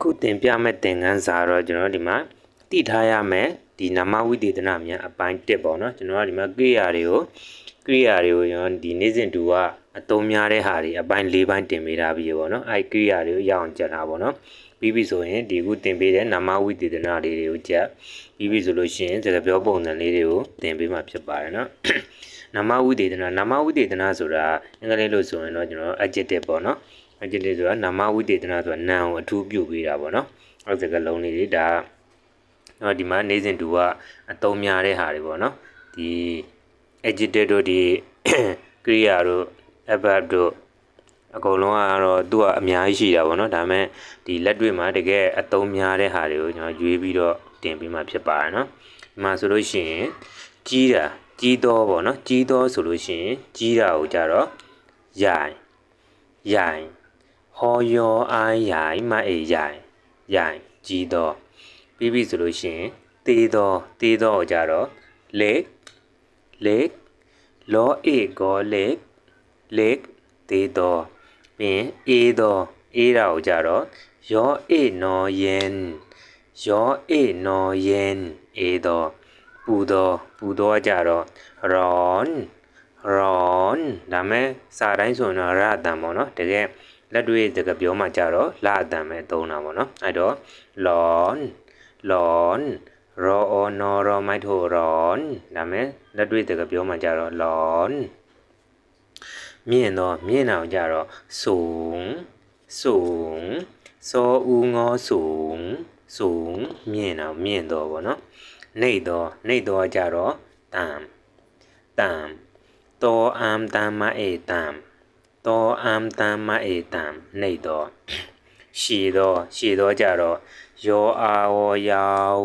ခုသင်ပြမဲ့သင်ခန်းစာတော့ကျွန်တော်တို့ဒီမှာတည်ထားရမယ်ဒီနာမဝိသေသနာမြန်အပိုင်း1ပေါ့နော်ကျွန်တော်တို့ဒီမှာကိရိယာတွေကိုကိရိယာတွေကိုကျွန်တော်ဒီနေ့စဉ်တူကအသုံးများတဲ့ဟာတွေအပိုင်း၄ပိုင်းတင်ပေးထားပြီးပေါ့နော်အဲကိရိယာတွေကိုရအောင်ကြက်တာပေါ့နော်ပြီးပြီဆိုရင်ဒီခုတင်ပေးတဲ့နာမဝိသေသနာလေးတွေကိုကြက်ပြီးပြီဆိုလို့ရှိရင်စကားပြောပုံစံလေးတွေကိုသင်ပေးမှာဖြစ်ပါတယ်နော်နာမဝိသေသနာနာမဝိသေသနာဆိုတာအင်္ဂလိပ်လို့ဆိုရင်တော့ကျွန်တော် adjective ပေါ့နော် adjective ဆိုတာနာမဝိသေသနာဆိုတာနာမ်ကိုအထူးပြုပေးတာပေါ့နော်အဲ့ဒီစကားလုံးလေးတွေဒါတော့ဒီမှာနေစဉ်တူကအသုံးများတဲ့ဟာတွေပေါ့နော်ဒီ adjective တို့ဒီကရိယာတို့ adverb တို့အကုန်လုံးကတော့သူကအများကြီးရှိတာပေါ့နော်ဒါပေမဲ့ဒီလက်တွေ့မှာတကယ်အသုံးများတဲ့ဟာတွေကိုကျွန်တော်ရွေးပြီးတော့တင်ပေးမှဖြစ်ပါတယ်နော်ဒီမှာဆိုလို့ရှိရင်ကြီးတာကြီးတော့ပေါ့နော်ကြီးတော့ဆိုလို့ရှိရင်ကြီးတာကိုကြတော့ရိုင်ရိုင် ဟောယောအိုင်းရိုင်မအေးရိုင်ရိုင်ကြီးတော့ပြီးပြီဆိုလို့ရှိရင်တေးတော့တေးတော့ကိုကြတော့လက်လက်လောအေကောလက်လက်တေးတော့ပြီးရင်အေးတော့အေးတာကိုကြတော့ယောအေနော်ယင်ယောအေနော်ယင်အေးတော့ပူတော့ပူတော့ကြတော့ရွန်ရွန်ဒါမဲ့စာတိုင်းဆိုရင်တော့ရအတန်ပေါ့နော်တကယ် လက်တွေ့တကပြောမှကြတော့လာအတန်ပဲသုံးတာပေါ့နော်အဲ့တော့ lon lon ရောအော်နော်ရောမိုက်ထိုရွန်ဒါမဲ့လက်တွေ့တကပြောမှကြတော့ lon မြင့်တော့မြင့်အောင်ကြတော့စုံစုံစောဦးငေါစုံစုံမြင့်အောင်မြင့်တော့ဗောနော်နှိတ်တော့နှိတ်တော့ကြတော့တမ်တမ်တောအမ်တမ်မအေ တမ်တောအမ်တမ်မအေတမ်နှိတ်တော့ရှည်တော့ရှည်တော့ကြတော့ယောအာဝယော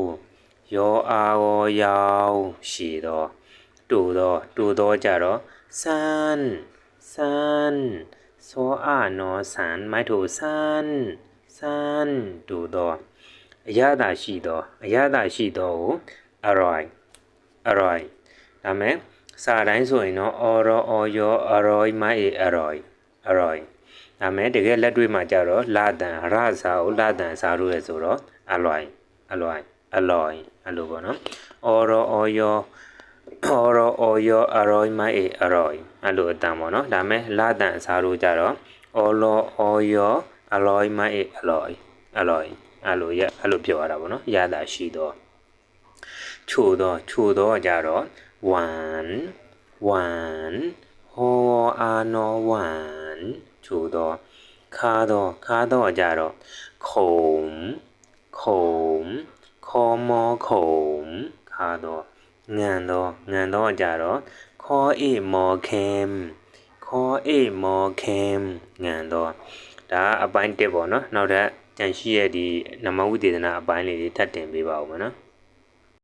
ယောအာဝယောရှည်တော့တူတော့တူတော့ကြတော့စန်းစန်းစောအာနောစန်းမိုက်ထိုစန်းစန်းတူတော့အရသာရှိတော့အရသာရှိတော့ကိုအရိုင်အရိုင်ဒါမဲ့ စာတိုင်းဆိုရင်တော့အော်ရောအော်ယောအရိုင်မိုက်အရိုင်အရိုင်ဒါမဲ့တကယ်လက်တွေ့မှာကြတော့လာတန်ရစာကိုလာတန်စာလို့ရဆိုတော့အလွိုင်အလွိုင်အလွိုင်အဲ့လိုပေါ့နော်အော်ရောအော်ယောအော်ရောအော်ယောအရိုင်မိုက်အရိုင်အဲ့လိုအတန်ပေါ့နော်ဒါမဲ့လာတန်အစားလို့ကြတော့အော်လောအော်ယောအလွိုင်မိုက်အလွိုင်အလွိုင်အဲ့လိုရအဲ့လိုပြောရတာပေါ့နော်ရတာရှိတော့ချို့တော့ချို့တော့ကြတော့ 1 1ဟောအာနော1ချို့တော့ခါတော့ခါတော့ကြတော့ခုံခုံခေါ်မောခုံခါတော့ငံတော့ငံတော့ကြတော့ခေါ်အေမောခဲမ်ခေါ်အေမောခဲမ်ငံတော့ဒါအပိုင်း1ပေါ့နော်နောက်ထပ်ကြန့်ရှိရဲ့ဒီနမဝိသေသနာအပိုင်းလေးတွေထပ်တင်ပေးပါဦးမယ်နော်